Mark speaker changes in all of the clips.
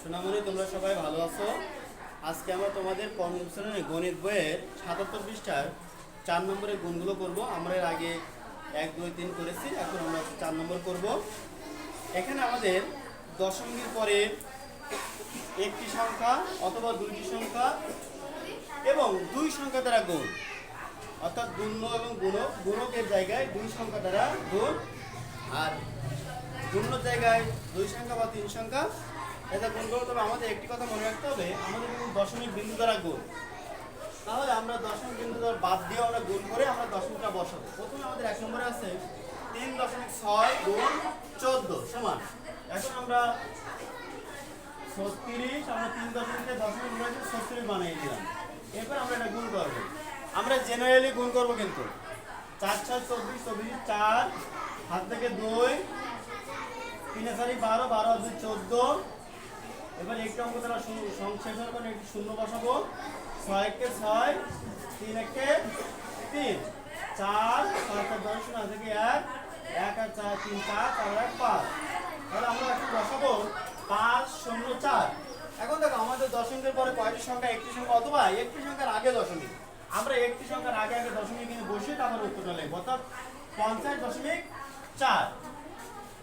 Speaker 1: সোনামণি, তোমরা সবাই ভালো আছো? আজকে আমরা তোমাদের পঞ্চম গণিত বইয়ের সাতাত্তর পৃষ্ঠার চার নম্বরের গুণগুলো করব। আমরা এর আগে এক, দুই, তিন করেছি, এখন আমরা চার নম্বর করব। এখানে আমাদের দশমিকের পরে একটি সংখ্যা অথবা দুইটি সংখ্যা এবং দুই সংখ্যা দ্বারা গুণ। অর্থাৎ গুণ্য এবং গুণক গুণকের জায়গায় দুই সংখ্যা দ্বারা গুণ। আর গুণ্য জায়গায় দুই সংখ্যা বা তিন সংখ্যা এটা গুণ করব তবে আমাদের একটি কথা মনে রাখতে হবে, আমাদের কিন্তু দশমিক বিন্দু দ্বারা গুণ। তাহলে আমরা দশমিক বিন্দু দ্বারা বাদ দিয়ে আমরা গুণ করে আমরা দশমিকটা বসাবো। প্রথমে আমাদের এক নম্বরে আছে তিন দশমিক ছয় গুণ চোদ্দ, সমান। এখন আমরা ছত্রিশ, আমরা তিন দশমিকে দশমিক গুণাকে ছত্রিশ বানিয়ে দিলাম। এরপর আমরা এটা গুণ করব। আমরা জেনারেলি গুণ করব কিন্তু। চার ছয় চব্বিশ চব্বিশ চার হাত থেকে দুই, তিনে চারি বারো বারো দুই চোদ্দ এবার একটি অঙ্ক শূন্য- সংশ্লেষ করে একটি শূন্য বসাবো। ছয় একে ছয়, তিন একে তিন। চার চার দশ শূন্য থেকে এক? এক আর চার, তিন, চার চার এক, পাঁচ। তাহলে আমরা এখন বসাবো। পাঁচ, শূন্য, চার। এখন দেখো, আমাদের দশমিকের পরে কয়টি সংখ্যা? একটি সংখ্যা অথবা একটি সংখ্যার আগে দশমিক। আমরা একটি সংখ্যার আগে আগে দশমিক কিন্তু বসে তারপর উত্তরটা লিখব। অর্থাৎ পঞ্চাশ দশমিক চার।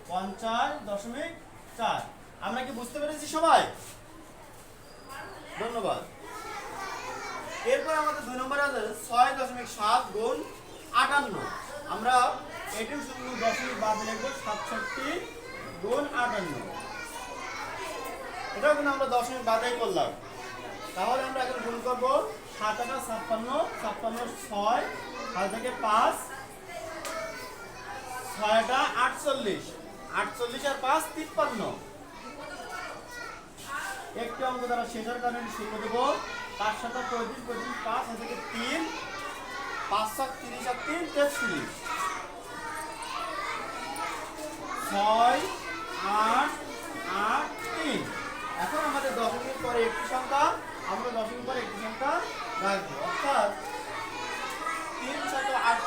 Speaker 1: পঞ্চাশ দশমিক চার। আমরা কি বুঝতে পেরেছি সবাই? ধন্যবাদ। এরপর আমাদের দুই নম্বর আছে ছয় দশমিক সাত গুণ আটান্ন। আমরা এটি শুধু দশমিক বাদ লিখব সাতষট্টি গুণ আটান্ন। এটাও কিন্তু আমরা দশমিক বাদাই করলাম। তাহলে আমরা এখন গুণ করব সাত আটা ছাপ্পান্ন ছাপ্পান্ন ছয় সাত থেকে পাঁচ, ছয়টা আটচল্লিশ আটচল্লিশ আর পাঁচ তিপ্পান্ন। একটি অঙ্ক দ্বারা শেষের কারণে শূন্য দেবো। তার সাথে পঁয়ত্রিশ পঁয়ত্রিশ, পাঁচ থেকে তিন, পাঁচ, সাত তিরিশ আর তিন, তেত্রিশ। ছয়, আট আট, তিন। এখন আমাদের দশমিক পরে একটি সংখ্যা, আমরা দশমিক পরে একটি সংখ্যা রাখব। অর্থাৎ তিন শত আট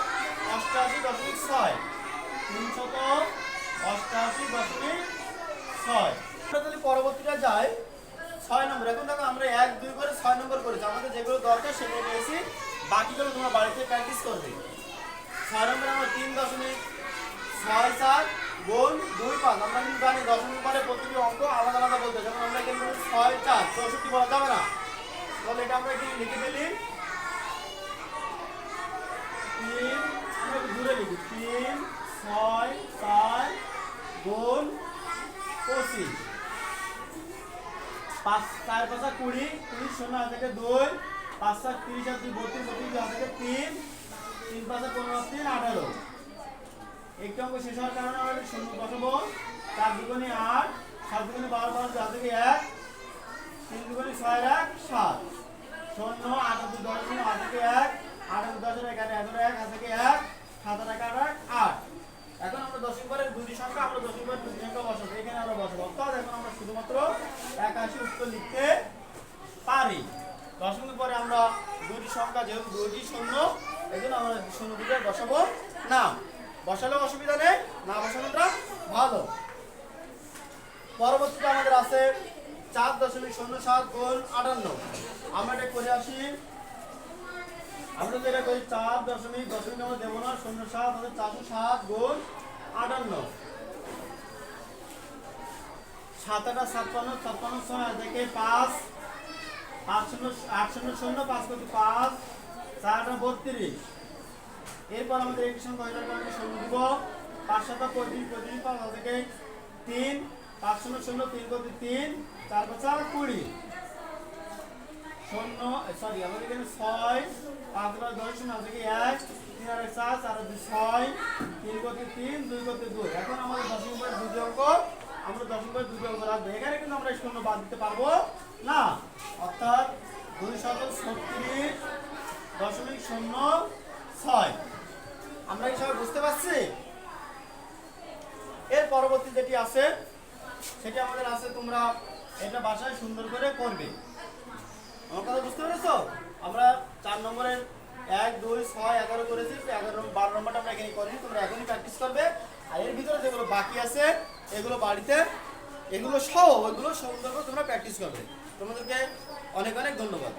Speaker 1: অষ্টআশি দশমিক ছয়। তিন শত অষ্টআশি দশমিক ছয়। তাহলে পরবর্তীটা যাই। নম্বর এখন দেখো, আমরা এক, দুই করে ছয় নম্বর করেছি। আমাদের যেগুলো দরকার সেগুলো নিয়েছি। বাকিগুলো তোমরা বাড়িতে প্র্যাকটিস করবে। ছয় নম্বরে আমরা তিন দশমিক ছয় সাত গুণ দুই পাঁচ। আমরা কিন্তু জানি দশমিক পরে প্রতিটি অঙ্ক আলাদা আলাদা বলতে। যেমন আমরা কিন্তু ছয়, চার, চৌষট্টি বলা যাবে না। তাহলে এটা আমরা এখানে লিখে ফেলি। তিন, আমরা একটু দূরে লিখি। তিন, ছয়, চার গুণ পঁচিশ। পাঁচ চার কুড়ি কুড়ি শূন্য থেকে দুই পাঁচ দুই থেকে তিন তিন পনেরো তিন আঠারো চার আট সাত বারো থেকে এক তিন ছয় এক সাত শূন্য দুই দশ থেকে এক আট দশের এগারো এগারো এক এগারো এক আট এখন দশমিক পরের দুটি সংখ্যা আমরা সংখ্যা বসাবো এখানে আমরা বসাবো অর্থাৎ এখন আমরা শুধুমাত্র উত্তর লিখতে পারি দশমিক পরে আমরা দুটি সংখ্যা যেহেতু দুটি শূন্য এই জন্য আমরা শূন্য দুটো বসাবো। না, বসালে অসুবিধা নেই, না বসানোটা ভালো। পরবর্তীতে আমাদের আছে চার দশমিক শূন্য সাত গুণ আটান্ন। আমরা এটা করে আসি। আমরা যেটা করি, চার দশমিক দশমিক আমরা দেবো না, শূন্য সাত হচ্ছে চারশো সাত গুণ আটান্ন। সাত আটা ছাপ্পান্ন ছাপ্পান্ন ছয় থেকে পাঁচ। পাঁচ শূন্য আট শূন্য শূন্য পাঁচ কোটি পাঁচ। চার আটা বত্রিশ। এরপর আমাদের একটি সংখ্যা হয়ে শূন্য দিব। পাঁচ সাত পঁয়ত্রিশ পঁয়ত্রিশ পাঁচ থেকে তিন। পাঁচ শূন্য শূন্য, তিন কোটি তিন, চার পাঁচা কুড়ি। শূন্য সরি আমাদের এখানে ছয়, পাঁচ বার দশ শূন্য থেকে এক, তিন এক, চার চার ছয়, তিন করতে তিন, দুই করতে দুই। এখন আমাদের দশমিক পরে দুই অঙ্ক। আমরা পরে দুই অঙ্ক রাখব এখানে কিন্তু আমরা এই শূন্য বাদ দিতে পারব না। অর্থাৎ দুই শত ছত্রিশ দশমিক শূন্য ছয়। আমরা কি সবাই বুঝতে পারছি? এর পরবর্তী যেটি আছে, সেটি আমাদের আছে তোমরা এটা বাসায় সুন্দর করে করবে। আমার কথা বুঝতে পেরেছ? আমরা চার নম্বরের এক, দুই, ছয়, এগারো করেছি। এগারো, বারো নম্বরটা আমরা এখানে করিনি। তোমরা এখনই প্র্যাকটিস করবে। আর এর ভিতরে যেগুলো বাকি আছে এগুলো বাড়িতে এগুলো সহ এগুলো সুন্দর করে তোমরা প্র্যাকটিস করবে। তোমাদেরকে অনেক অনেক ধন্যবাদ।